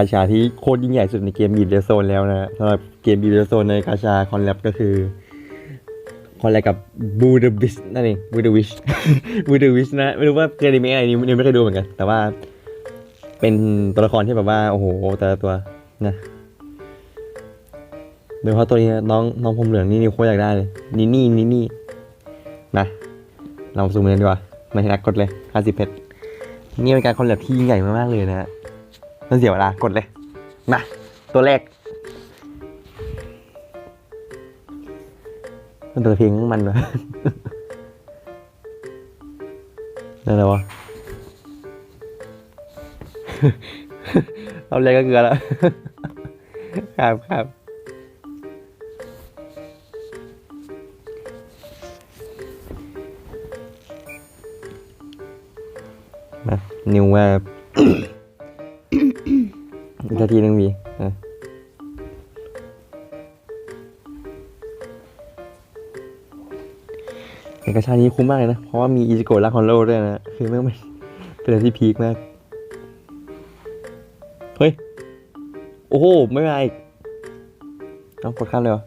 าชาที่โคตรยิ่งใหญ่สุดในเกมบีดเดโซนแล้วนะสำหรับเกมบีดเดโซนในกาชาคอนแลบก็คือคอนแลบกับบูเดบิชนั่นเองบูเดวิชบูเดวิชนะ ไม่รู้ว่าเคยดูไหมอะไรนี้ไม่เคยดูเหมือนกัน แต่ว่า เป็นตัวละครที่แบบว่า โอ้โห แต่ละตัวนะโดยเฉพาะตัวนี้น้องน้องผมเหลืองนี่นี่โคตรอยากได้เลยนี่นี่นี่นี่นะเราซูมเลยดีกว่าไม่ให้นักกดเลย50เพชรนี่เป็นการคอนแลบที่ยิ่งใหญ่มากๆเลยนะฮะ มันเสียเวลากดเลย มา ตัวแรกมันตัวเพลงของมันวะนั่นแหละวะ เอาเลยก็เกลือแล้ว ครับครับมานิวว่าอีก นาทีหนึงมีอะเอกชาตินี้คุ้มมากเลยนะ เพราะว่ามีอิจิโกะรักฮอนโลด้วยนะ คือแม่งเป็นเป็นอะไรที่พีคมาก เฮ้ย โอ้โห ไม่มาอีกเอากดข้ามเลยวะ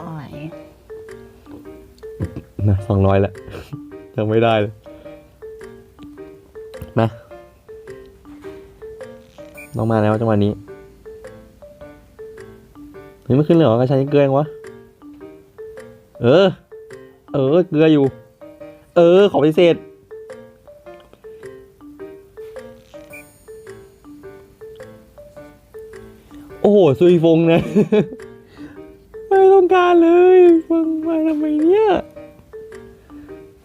อ๋อยนะสองร้อยละยังไม่ได้เลย มาต้องมาแล้วจังหวะนี้เฮ้ยไม่ขึ้นเลยเหรอกระชายเกลือยังวะ เออ เออ เกลืออยู่ เออ ขอพิเศษ โอ้โหซุยฟงนะ ไม่ต้องการเลยฟังมาทำไมเนี่ย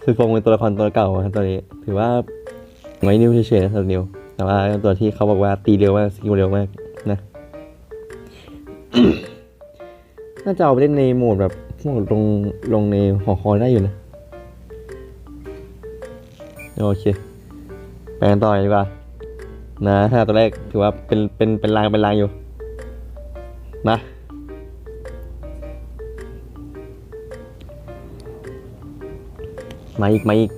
ซุยฟงเป็นตัวละครตัวเก่าครับตัวนี้ ถือว่า ไว้นิ้วเฉยๆนะสำหรับนิ้ว แต่ว่าตัวที่เขาบอกว่าตีเร็วมากสกิลเร็วมากนะน่าจะเอาไปเล่นในโหมดแบบโหมดลงลงในหอคอยได้อยู่นะ โอเคไปกันต่อดีกว่า นะถ้าตัวแรกถือว่าเป็นเป็นเป็นรางเป็นรางอยู่มามาอีกมาอีก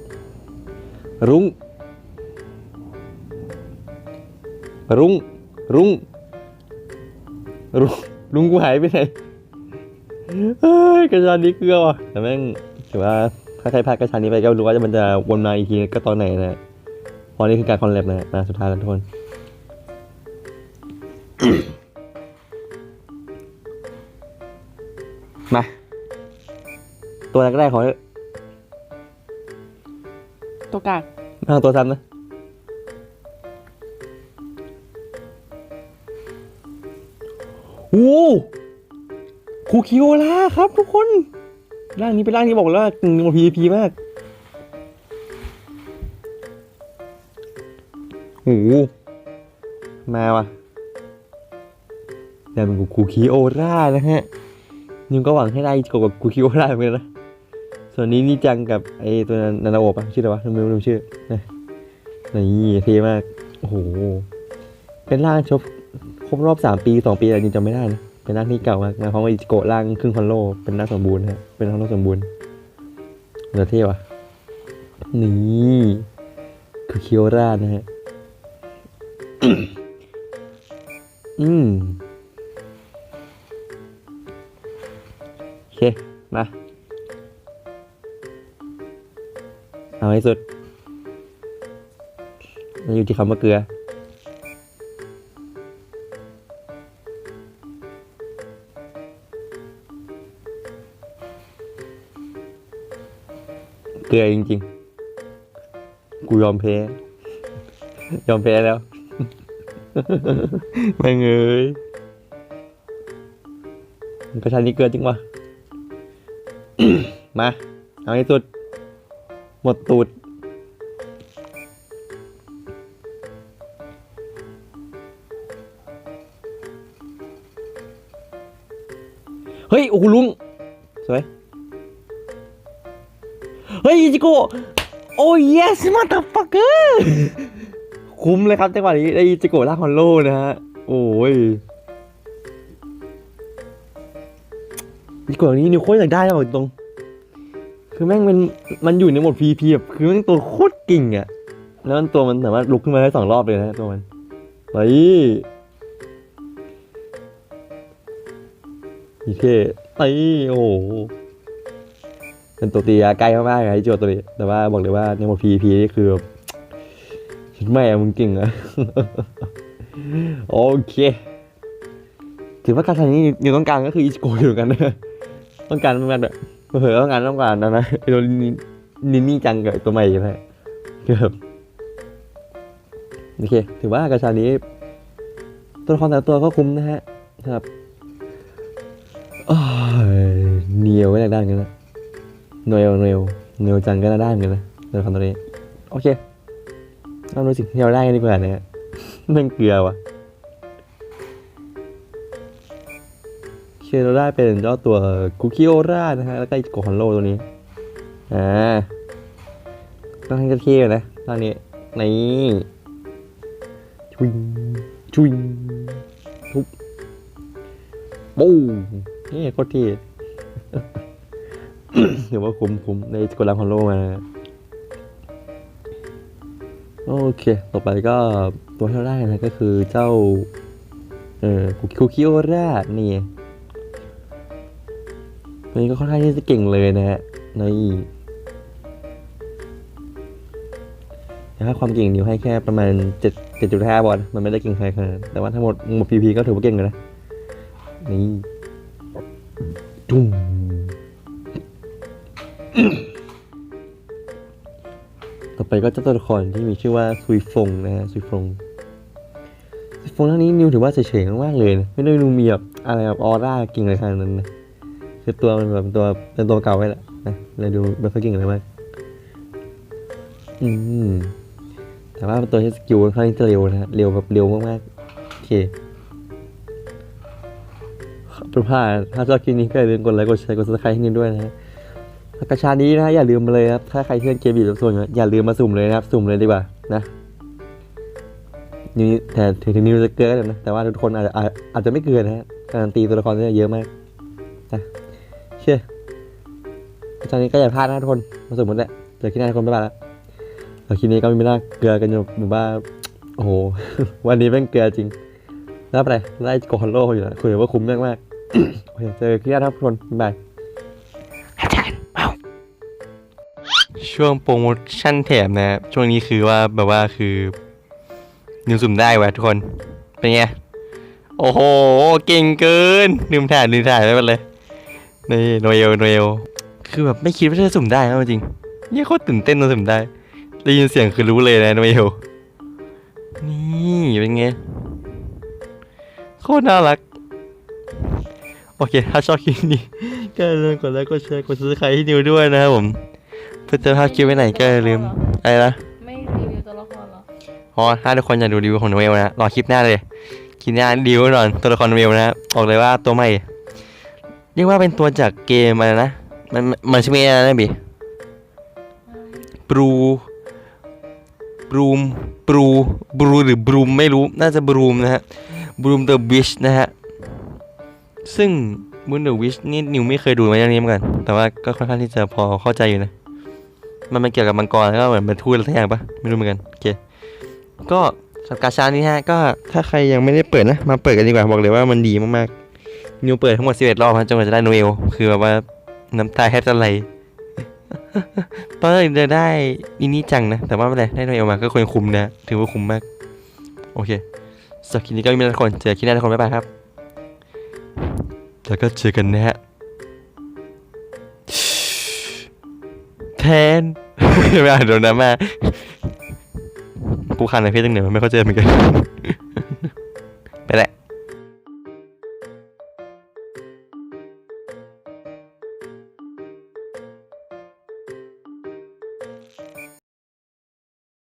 รุ้ง รุ้งรุ้งรุ้งรุ้งกูหายไปไหนเฮ้ยกระชานนี้เกลือว่ะแต่แม่งถือว่าถ้าใครพลาดกระชานนี้ไปก็รู้ว่ามันจะวนมาอีกทีก็ตอนไหนนะเพราะนี่คือการคอนแลบนะมาสุดท้ายแล้วทุกคนมาตัวแรกแรกขอเถอะตัวกากไม่เอาตัวซ้ำนะ โอ้คูคิโอล่าครับทุกคน ร่างนี้เป็นร่างที่บอกเลยว่าหนึ่งพีพีมากโอ้โหมาว่ะแต่เป็นคูคิโอล่านะฮะนิวก็หวังให้ได้กกับคูคิโอล่าเหมือนกันนะ ส่วนนี้นี่จังกับไอ้ตัวนันนานาโอบะชื่ออะไรวะลืมลืมชื่อนะนี่เท่มาก โอ้โห เป็นร่างชบ ครบรอบสามปีสองปีอะไรนี่จำไม่ได้นะเป็นร่าที่เก่ามากนะเพราะว่าอิจิโกะร่างครึ่งคอนโล เป็นร่าสมบูรณ์ฮะเป็นร่างสมบูรณ์เดี๋ยวเท่ว่ะนี่คือเคิโอรานะฮะอืมโอเค มา เอาให้สุด อยู่ที่คำว่าเกลือ เกลือจริงๆ กูยอมแพ้ ยอมแพ้แล้ว ไม่เงยกระชานี้เกลือจริงวะมา เอาให้สุด หมดตูดเฮ้ย โอ้โหลุง สวย เฮ้ยอิจิโกะโอ้ย yes motherfucker คุ้มเลยครับจังหวะนี้ได้อิจิโกะลากฮอนโลนะฮะ โอ้ยอิจิโกะนี้นิวโคตรอยากได้แล้วบอตรง คือแม่งเป็นมันอยู่ในหมด PVP แบบคือแม่งตัวโคตรเก่งอะแล้วมันตัวมันสามารถลุกขึ้นมาได้สองรอบเลยนะตัวมันเฮ้ยอีเท่ไอ้โอ้ เป็นตัวตีใกล้มากๆไอ้โจตัวนี้ แต่ว่าบอกเลยว่าในโหมด PVP นี่คือแบบคิดไม่อะมึงเก่งอะโอเค ถือว่าการทำนี้นิวต้องการก็คืออิสโกอยู่กันนะต้องการต้องการแบบเผลอต้องการต้องการนะนะไอ้ตัวนินนี่จังกับตัวใหม่ใช่ไหมคือบโอเค ถือว่ากระชานี้ ตัวละครแต่ตัวก็คุ้มนะฮะครับอ้ายเนียวก็ได้เหมือนกันนะ เนวเนวเนวจังก็ได้เหมือนกันนะตัวละครตัวนี้โอเคเราดูสิ่งที่เราได้กันดีกว่านะฮะมันเกลือวะโอเคเราได้เป็นเจ้าตัวคุกิโอรานะฮะแล้วก็อีโกฮอนโลตัวนี้อ่าต้องให้กระเทียนะตอนนี้นี่ชุยชุยทุบปูนี่โคตรเท่ เดี๋ยวว่าคุ้มคุ้มในกดลังฮอนโลมานะโอเค ต่อไปก็ตัวที่เราได้นะก็คือเจ้า เอ่อคุกิโอรานี่ตัวนี้ก็ค่อนข้างที่จะเก่งเลยนะฮะในถ้าความเก่งนิวให้แค่ประมาณเจ็ดเจ็ดจุดห้าบอลมันไม่ได้เก่งใครขนาดนั้นแต่ว่าทั้งหมดหมดพีพีก็ถือว่าเก่งเลยนะ นี่จุ้ม ต่อไปก็เจ้าตัวละครที่มีชื่อว่าซุยฟงนะฮะซุยฟงซุยฟงทั้งนี้นิวถือว่าเฉยๆมากๆเลยนะไม่ได้ดูมีแบบอะไรแบบออร่าเก่งอะไรขนาดนั้นนะคือตัวมันแบบตัวเป็นตัวเก่าไว้แหละนะเลยดูไม่ค่อยเก่งอะไรมากอืมแต่ว่าเป็นตัวที่สกิลค่อนข้างที่จะเร็วนะฮะเร็วแบบเร็วมากๆโอเคเป็นผ้าถ้าชอบคลิปนี้ก็อย่าลืมกดไลค์กดแชร์กดซับสไครต์ให้นิวด้วยนะฮะ กระชานี้นะอย่าลืมมาเลยครับ ถ้าใครที่เล่นเกมบีแบบส่วนอย่าลืมมาสุ่มเลยนะครับ สุ่มเลยดีกว่านะนี่แต่ถึงนิวจะเกลือกันนะ แต่ว่าทุกคนอาจจะอาจจะไม่เกลือนะการันตีตัวละครเนี่ยเยอะมากเชื่อตอนนี้ก็อย่าพลาดนะทุกคน มาสมมติแหละเจอที่หน้าทุกคนไม่พลาดแล้วคลิปนี้ก็ไม่น่าเกลือกันอยู่แบบว่าโอ้โห วันนี้เป็นเกลือจริงแล้วไปไล่กอฮอนโลอยู่นะคุยว่าคุ้มมากมากๆโอเคเจอที่หน้าทุกคนบาย ช่วงโปรโมชั่นแถมนะช่วงนี้คือว่าแบบว่าคือนิวสุ่มได้วะทุกคน เป็นไง โอ้โห เก่งเกินลืมถ่ายลืมถ่ายไม่เป็นไรนี่โนเอลโนเอลคือแบบไม่คิดว่าจะสุ่มได้นะจริงเนี่ยโคตรตื่นเต้นตอนสุ่มได้ได้ยินเสียงคือรู้เลยนะโนเอลนี่เป็นไงโคตรน่ารัก โอเค ถ้าชอบคลิปนี้ก็อย่าลืมกดไลค์กดแชร์กดซับสไครต์ให้นิวด้วยนะครับผม เพื่อจะพลาดคลิปไว้ไหนก็อย่าลืมอะไรนะไม่รีวิวตัวละครเหรออ๋อถ้าทุกคนอยากดูรีวิวของโนเอลนะรอคลิปหน้าเลยคลิปหน้ารีวิวแน่นอนตัวละครโนเอลนะบอกเลยว่าตัวใหม่เรียกว่าเป็นตัวจากเกมอะไรนะมันมันมันชื่ออะไรนะบีบรูบรูมบรูบรูหรือบรูมไม่รู้น่าจะบรูมนะฮะบรูมเดอะวิชนะฮะซึ่งบูนเดอะวิชนี่นิวไม่เคยดูมาอย่างนี้เหมือนกัน แต่ว่าก็ค่อนข้างที่จะพอเข้าใจอยู่นะ มันมันเกี่ยวกับมังกรแล้วก็เหมือนเป็นทูตอะไรสักอย่างปะไม่รู้เหมือนกันโอเคก็สับกาชานี้ฮะก็ถ้าใครยังไม่ได้เปิดนะมาเปิดกันดีกว่าบอกเลยว่ามันดีมากๆนิวเปิดทั้งหมด11รอบฮะจนกว่าจะได้โนเอลคือแบบว่าน้ำตาแทบจะไหลตอนแรกจะได้อินี่จังนะ แต่ว่าไม่เป็นไรได้โนเอลมาก็ควรคุ้มนะ ถือว่าคุ้มมาก โอเคสำหรับคลิปนี้ก็มีทุกคนเจอคลิปหน้าทุกคนบ๊ายบายครับ แล้วก็เจอกันนะฮะ น ไม่อ่านโดนนะมากูคันในเพจตั้งเหนือมันไม่เข้าใจเหมือนกัน